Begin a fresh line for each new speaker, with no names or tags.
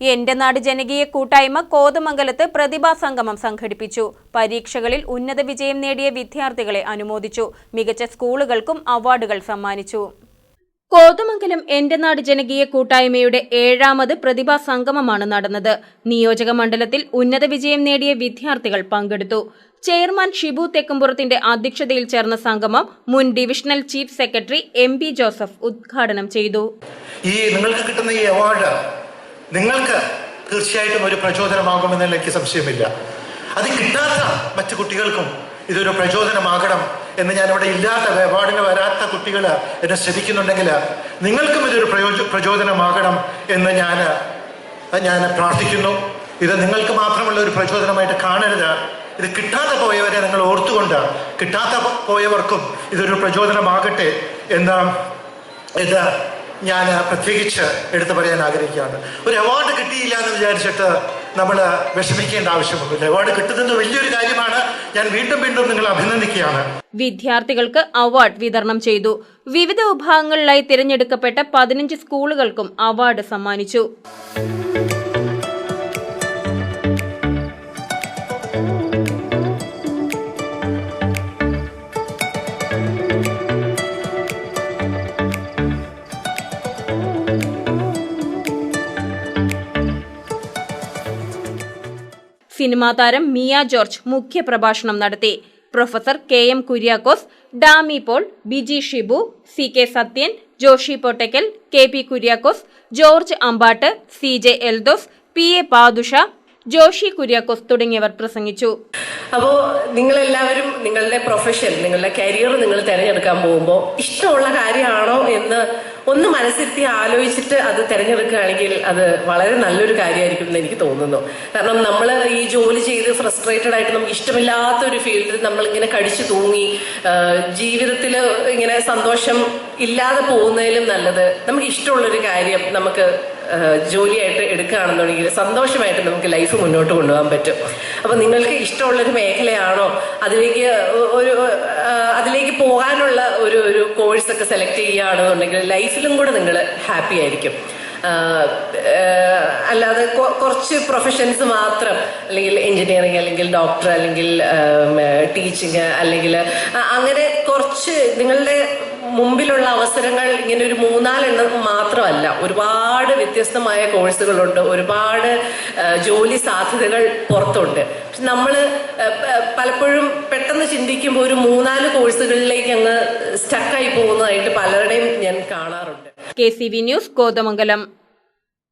എന്റെ നാട് ജനകീയ കൂട്ടായ്മ കോതമംഗലത്ത് പ്രതിഭാ സംഗമം സംഘടിപ്പിച്ചു. പരീക്ഷകളിൽ ഉന്നത വിജയം നേടിയ വിദ്യാർത്ഥികളെ അനുമോദിച്ചു. മികച്ച സ്കൂളുകൾക്കും അവാർഡുകൾ സമ്മാനിച്ചു. കോതമംഗലം എന്റെ നാട് ജനകീയ കൂട്ടായ്മയുടെ ഏഴാമത് പ്രതിഭാ സംഗമമാണ് നടന്നത്. നിയോജക മണ്ഡലത്തിൽ ഉന്നത വിജയം നേടിയ വിദ്യാർത്ഥികൾ പങ്കെടുത്തു. ചെയർമാൻ ഷിബു തെക്കുംപുറത്തിന്റെ അധ്യക്ഷതയിൽ ചേർന്ന സംഗമം മുൻ divisional chief secretary M P Joseph ഉദ്ഘാടനം ചെയ്തു.
ഈ നിങ്ങൾക്ക് കിട്ടുന്ന ഈ അവാർഡ് നിങ്ങൾക്ക് തീർച്ചയായിട്ടും ഒരു പ്രചോദനമാകുമെന്നതിൽ എനിക്ക് സംശയമില്ല. അത് കിട്ടാത്ത മറ്റു കുട്ടികൾക്കും ഇതൊരു പ്രചോദനമാകണം എന്ന് ഞാൻ ഇവിടെ ഇല്ലാത്ത വേപാടിന് വരാത്ത കുട്ടികൾ എന്നെ ശ്രദ്ധിക്കുന്നുണ്ടെങ്കിൽ നിങ്ങൾക്കും ഇതൊരു പ്രയോജ പ്രചോദനമാകണം എന്ന് ഞാൻ ഞാൻ പ്രാർത്ഥിക്കുന്നു. ഇത് നിങ്ങൾക്ക് മാത്രമുള്ള ഒരു പ്രചോദനമായിട്ട് കാണരുത്. ഇത് കിട്ടാതെ പോയവരെ നിങ്ങൾ ഓർത്തുകൊണ്ട് കിട്ടാത്ത പോയവർക്കും ഇതൊരു പ്രചോദനമാകട്ടെ എന്ന് ഇത് ഞാൻ പ്രത്യേകിച്ച് എടുത്തു പറയാൻ ആഗ്രഹിക്കുകയാണ്. ഒരു അവാർഡ് കിട്ടിയില്ല എന്ന് വിചാരിച്ചിട്ട് നമ്മൾ വിഷമിക്കേണ്ട ആവശ്യമൊന്നുമില്ല. അവാർഡ് കിട്ടുന്നത് വലിയൊരു കാര്യമാണ്. ഞാൻ വീണ്ടും വീണ്ടും നിങ്ങളെ അഭിനന്ദിക്കുകയാണ്.
വിദ്യാർത്ഥികൾക്ക് അവാർഡ് വിതരണം ചെയ്തു. വിവിധ വിഭാഗങ്ങളിലായി തിരഞ്ഞെടുക്കപ്പെട്ട പതിനഞ്ച് സ്കൂളുകൾക്കും അവാർഡ് സമ്മാനിച്ചു. സിനിമാ താരം മിയ ജോർജ് മുഖ്യപ്രഭാഷണം നടത്തി. Professor K M Kuriakose Dami Paul Biji Shibu C K Sathyan Joshy Pottakkal K P Kuriakose George Ambatt C J Eldhose P A Padusha Joshy Kuriakose തുടങ്ങിയവർ പ്രസംഗിച്ചു.
അപ്പോൾ നിങ്ങളെല്ലാവരും നിങ്ങളുടെ പ്രൊഫഷൻ നിങ്ങളുടെ കരിയർ നിങ്ങൾ തിരഞ്ഞെടുക്കാൻ പോകുമ്പോൾ ഇഷ്ടമുള്ള കാര്യമാണോ എന്ന് ഒന്ന് മനസ്സിരുത്തി ആലോചിച്ചിട്ട് അത് തിരഞ്ഞെടുക്കുകയാണെങ്കിൽ അത് വളരെ നല്ലൊരു കാര്യമായിരിക്കും എന്ന് എനിക്ക് തോന്നുന്നു. കാരണം നമ്മൾ ഈ ജോലി ചെയ്ത് ഫ്രസ്ട്രേറ്റഡ് ആയിട്ട് നമുക്ക് ഇഷ്ടമില്ലാത്ത ഒരു ഫീൽഡിൽ നമ്മൾ ഇങ്ങനെ കടിച്ചു തൂങ്ങി ജീവിതത്തിൽ ഇങ്ങനെ സന്തോഷം ഇല്ലാതെ പോകുന്നതിലും നല്ലത് നമുക്ക് ഇഷ്ടമുള്ളൊരു കാര്യം നമുക്ക് ജോലിയായിട്ട് എടുക്കുകയാണെന്നുണ്ടെങ്കിൽ സന്തോഷമായിട്ട് നമുക്ക് ലൈഫ് മുന്നോട്ട് കൊണ്ടുപോകാൻ പറ്റും. അപ്പോൾ നിങ്ങൾക്ക് ഇഷ്ടമുള്ളൊരു മേഖലയാണോ? അതിലേക്ക് പോകാനുള്ള ഒരു ഒരു കോഴ്സ് ഒക്കെ സെലക്ട് ചെയ്യുകയാണെന്നുണ്ടെങ്കിൽ ലൈഫിലും കൂടെ നിങ്ങൾ ഹാപ്പി ആയിരിക്കും. അല്ലാതെ കുറച്ച് പ്രൊഫഷൻസ് മാത്രം അല്ലെങ്കിൽ എഞ്ചിനീയറിംഗ് അല്ലെങ്കിൽ ഡോക്ടർ അല്ലെങ്കിൽ ടീച്ചിങ് അല്ലെങ്കിൽ അങ്ങനെ കുറച്ച് നിങ്ങളുടെ മുമ്പിലുള്ള അവസരങ്ങൾ ഇങ്ങനെ ഒരു മൂന്നാലെണ്ണം മാത്രമല്ല. ഒരുപാട് വ്യത്യസ്തമായ കോഴ്സുകളുണ്ട്. ഒരുപാട് ജോലി സാധ്യതകൾ പുറത്തുണ്ട്. പക്ഷെ നമ്മൾ പലപ്പോഴും പെട്ടെന്ന് ചിന്തിക്കുമ്പോൾ ഒരു മൂന്നാൽ കോഴ്സുകളിലേക്ക് അങ്ങ് സ്റ്റക്കായി പോകുന്നതായിട്ട് പലരുടെയും ഞാൻ കാണാറുണ്ട്.
K C V news Kothamangalam.